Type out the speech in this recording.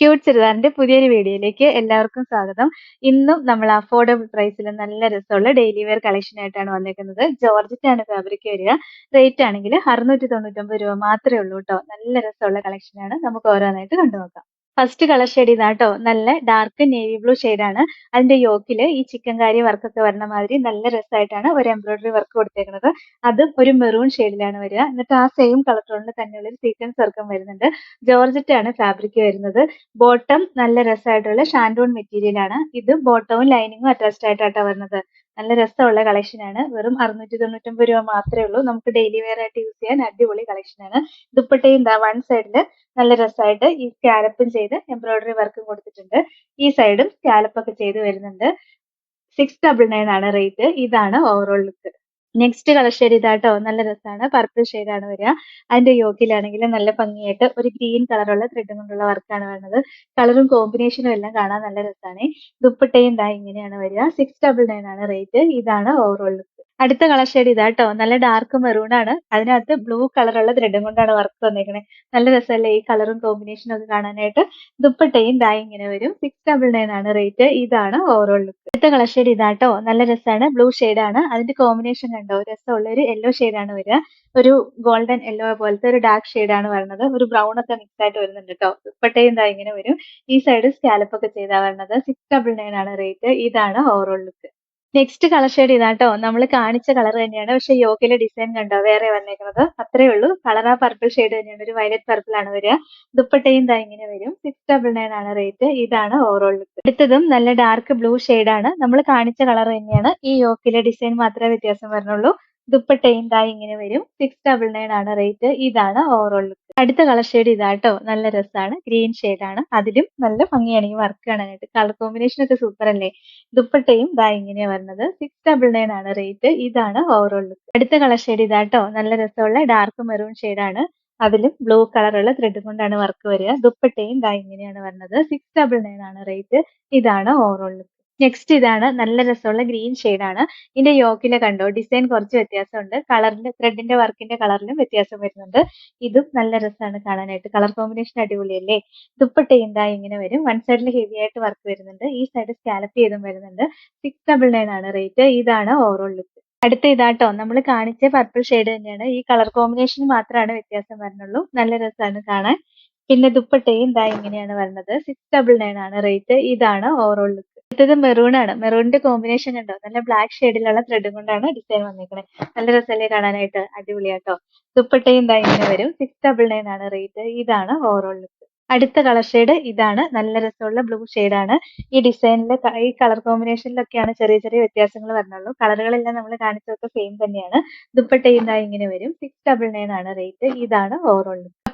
Cute ചുരിദാറിന്റെ പുതിയൊരു വീഡിയോയിലേക്ക് എല്ലാവർക്കും സ്വാഗതം. ഇന്നും നമ്മൾ അഫോർഡബിൾ പ്രൈസിൽ നല്ല രസമുള്ള ഡെയിലി വെയർ കളക്ഷൻ ആയിട്ടാണ് വന്നേക്കുന്നത്. ജോർജറ്റ് ആണ് ഫാബ്രിക് വരിക. റേറ്റ് ആണെങ്കിൽ അറുന്നൂറ്റി തൊണ്ണൂറ്റൊമ്പത് രൂപ മാത്രമേ ഉള്ളൂ കേട്ടോ നല്ല രസമുള്ള കളക്ഷൻ ആണ്. നമുക്ക് ഓരോന്നായിട്ട് കണ്ടു നോക്കാം ഫസ്റ്റ് കളർ ഷെയ്ഡ് ഇതാട്ടോ നല്ല ഡാർക്ക് നേവി ബ്ലൂ ആണ്. അതിന്റെ യോക്കിൽ ഈ ചിക്കൻ കാരി വർക്കൊക്കെ വരണ മാതിരി നല്ല രസമായിട്ടാണ് ഒരു എംബ്രോയിഡറി വർക്ക് കൊടുത്തേക്കുന്നത് അതും ഒരു മെറൂൺ ഷെയ്ഡിലാണ് വരിക. എന്നിട്ട് ആ സെയിം കളർ ടോണിൽ തന്നെയുള്ള ഒരു സീക്വൻസ് വർക്കും വരുന്നുണ്ട്. ജോർജറ്റ് ആണ് ഫാബ്രിക് വരുന്നത്. ബോട്ടം നല്ല രസമായിട്ടുള്ള ഷാൻഡൂൺ മെറ്റീരിയൽ ആണ്. ഇത് ബോട്ടവും ലൈനിങ്ങും അറ്റാച്ച്ഡ് ആയിട്ടാണ് വരുന്നത് നല്ല രസമുള്ള കളക്ഷൻ ആണ്. വെറും അറുന്നൂറ്റി തൊണ്ണൂറ്റൊമ്പത് രൂപ മാത്രമേ ഉള്ളൂ. നമുക്ക് ഡെയിലി വെയർ ആയിട്ട് യൂസ് ചെയ്യാൻ അടിപൊളി കളക്ഷൻ ആണ്. ദുപ്പട്ടയും വൺ സൈഡിൽ നല്ല രസമായിട്ട് ഈ സ്കാലപ്പും ചെയ്ത് എംബ്രോയിഡറി വർക്കും കൊടുത്തിട്ടുണ്ട്. ഈ സൈഡും സ്കാലപ്പ് ഒക്കെ ചെയ്ത് വരുന്നുണ്ട്. സിക്സ് ഡബിൾ നയൻ ആണ് റേറ്റ് ഇതാണ് overall look next colour shade ഇതാട്ടോ. നല്ല രസമാണ് പർപ്പിൾ ആണ് വരിക. അതിന്റെ യോക്കിലാണെങ്കിൽ നല്ല ഭംഗിയായിട്ട് ഒരു ഗ്രീൻ കളറുള്ള ത്രെഡ് കൊണ്ടുള്ള വർക്കാണ് വരുന്നത്. കളറും കോമ്പിനേഷനും എല്ലാം കാണാൻ നല്ല രസമാണ് ദുപ്പട്ടയും ഇതാ ഇങ്ങനെയാണ് വരിക. സിക്സ് ഡബിൾ നയൻ ആണ് റേറ്റ് ഇതാണ് ഓവറോൾ അടുത്ത കളർ ഷെയ്ഡ് ഇതാട്ടോ നല്ല ഡാർക്ക് മെറൂൺ ആണ്. അതിനകത്ത് ബ്ലൂ കളറുള്ള ത്രെഡും കൊണ്ടാണ് വർക്ക് വന്നേക്കുന്നത് നല്ല രസമല്ലേ ഈ കളറും കോമ്പിനേഷനും ഒക്കെ കാണാനായിട്ട്. ദുപ്പട്ടയും ദാ ഇങ്ങനെ വരും. സിക്സ് ഡബിൾ നയൻ ആണ് റേറ്റ് ഇതാണ് ഓവറോൾ ലുക്ക് അടുത്ത കളർ ഷെയ്ഡ് ഇതാട്ടോ നല്ല രസമാണ് ബ്ലൂ ആണ്. അതിന്റെ കോമ്പിനേഷൻ കണ്ടോ? രസമുള്ള ഒരു യെല്ലോ ആണ് വരിക. ഒരു ഗോൾഡൻ യെല്ലോ പോലത്തെ ഒരു ഡാർക്ക് ആണ് വരുന്നത് ഒരു ബ്രൗൺ ഒക്കെ മിക്സ് ആയിട്ട് വരുന്നുണ്ട് കേട്ടോ ദുപ്പട്ടയും ദാ ഇങ്ങനെ വരും. ഈ സൈഡ് സ്കാലപ്പ് ഒക്കെ ചെയ്താ വരുന്നത് സിക്സ് ഡബിൾ നയൻ ആണ് റേറ്റ് ഇതാണ് overall look next colour shade ഇതാട്ടോ. നമ്മൾ കാണിച്ച കളർ തന്നെയാണ്. പക്ഷെ യോഗയിലെ ഡിസൈൻ കണ്ടോ? വേറെ വന്നേക്കുന്നത് അത്രേ ഉള്ളൂ. കളർ ആ പർപ്പിൾ ഷെയ്ഡ് തന്നെയാണ്. ഒരു വയലറ്റ് പർപ്പിൾ ആണ് വരിക. ദുപ്പട്ടയും ദാ ഇങ്ങനെ വരും. സിക്സ് ഡബിൾ നയൻ ആണ് റേറ്റ് ഇതാണ് ഓവറോൾ ലുക്ക് അടുത്തതും നല്ല ഡാർക്ക് ബ്ലൂ ആണ്. നമ്മൾ കാണിച്ച കളർ തന്നെയാണ്. ഈ യോഗയിലെ ഡിസൈൻ മാത്രമേ വ്യത്യാസം വരുന്നുള്ളൂ ദുപ്പട്ടയും ദാ ഇങ്ങനെ വരും. സിക്സ് ഡബിൾ നയൻ ആണ് റേറ്റ് ഇതാണ് ഓവറോൾ ലുക്ക് അടുത്ത കളർ ഷെയ്ഡ് ഇതാട്ടോ. നല്ല രസമാണ് ഗ്രീൻ ആണ്. അതിലും നല്ല ഭംഗിയാണ് ഈ വർക്ക് കാണാനായിട്ട്. കളർ കോമ്പിനേഷൻ ഒക്കെ സൂപ്പർ അല്ലേ? ദുപ്പട്ടയും ദാ ഇങ്ങനെയാ വരുന്നത് സിക്സ് ഡബിൾ നയൻ ആണ് റേറ്റ് ഇതാണ് ഓവറോൾ ലുക്ക് അടുത്ത കളർ ഷെയ്ഡ് ഇതാട്ടോ. നല്ല രസമുള്ള ഡാർക്ക് മെറൂൺ ആണ്. അതിലും ബ്ലൂ കളറുള്ള ത്രെഡ് കൊണ്ടാണ് വർക്ക് വരിക. ദുപ്പട്ടയും ദാ ഇങ്ങനെയാണ് വരുന്നത് സിക്സ് ഡബിൾ നയൻ ആണ് റേറ്റ് ഇതാണ് ഓവറോൾ ലുക്ക് നെക്സ്റ്റ് ഇതാണ് നല്ല രസമുള്ള ഗ്രീൻ ആണ്. ഇതിന്റെ യോക്കിലെ കണ്ടോ? ഡിസൈൻ കുറച്ച് വ്യത്യാസമുണ്ട്. കളറിന്റെ ത്രെഡിന്റെ വർക്കിന്റെ കളറിലും വ്യത്യാസം വരുന്നുണ്ട്. ഇതും നല്ല രസമാണ് കാണാനായിട്ട്. കളർ കോമ്പിനേഷൻ അടിപൊളിയല്ലേ? ദുപ്പട്ട എന്താ ഇങ്ങനെ വരും. വൺ സൈഡിൽ ഹെവി ആയിട്ട് വർക്ക് വരുന്നുണ്ട്. ഈ സൈഡ് സ്കാലപ്പ് ചെയ്തും വരുന്നുണ്ട്. സിക്സ് ഡബിൾ നയൻ ആണ് റേറ്റ് ഇതാണ് ഓവറോൾ ലുക്ക് അടുത്ത ഇതാട്ടോ നമ്മൾ കാണിച്ച പർപ്പിൾ ഷെയ്ഡ് തന്നെയാണ്. ഈ കളർ കോമ്പിനേഷൻ മാത്രമാണ് വ്യത്യാസം വരുന്നുള്ളൂ നല്ല രസമാണ് കാണാൻ. പിന്നെ ദുപ്പട്ടയും ഇതാ ഇങ്ങനെയാണ് വരുന്നത് സിക്സ് ഡബിൾ നയൻ ആണ് റേറ്റ് ഇതാണ് ഓവറോൾ ലുക്ക് അടുത്തത് മെറൂൺ ആണ്. മെറൂണിന്റെ കോമ്പിനേഷൻ കണ്ടോ? നല്ല ബ്ലാക്ക് ഷെയ്ഡിലുള്ള ത്രെഡും കൊണ്ടാണ് ഡിസൈൻ വന്നിരിക്കുന്നത് നല്ല രസമല്ലേ കാണാനായിട്ട്? അടിപൊളിയാട്ടോ ദുപ്പട്ടയും ദാ ഇങ്ങനെ വരും. സിക്സ് ഡബിൾ നയൻ ആണ് റേറ്റ് ഇതാണ് ഓവറോൾ ലുക്ക് അടുത്ത കളർ ഷെയ്ഡ് ഇതാണ്. നല്ല രസമുള്ള ബ്ലൂ ആണ്. ഈ ഡിസൈനിലെ ഈ കളർ കോമ്പിനേഷനിലൊക്കെയാണ് ചെറിയ ചെറിയ വ്യത്യാസങ്ങൾ വരുന്നുള്ളൂ കളറുകളെല്ലാം നമ്മൾ കാണിച്ചതൊക്കെ സെയിം തന്നെയാണ്. ദുപ്പട്ടയും ദാ ഇങ്ങനെ വരും. സിക്സ് ഡബിൾ നയൻ ആണ് റേറ്റ് ഇതാണ് ഓവറോൾ ലുക്ക്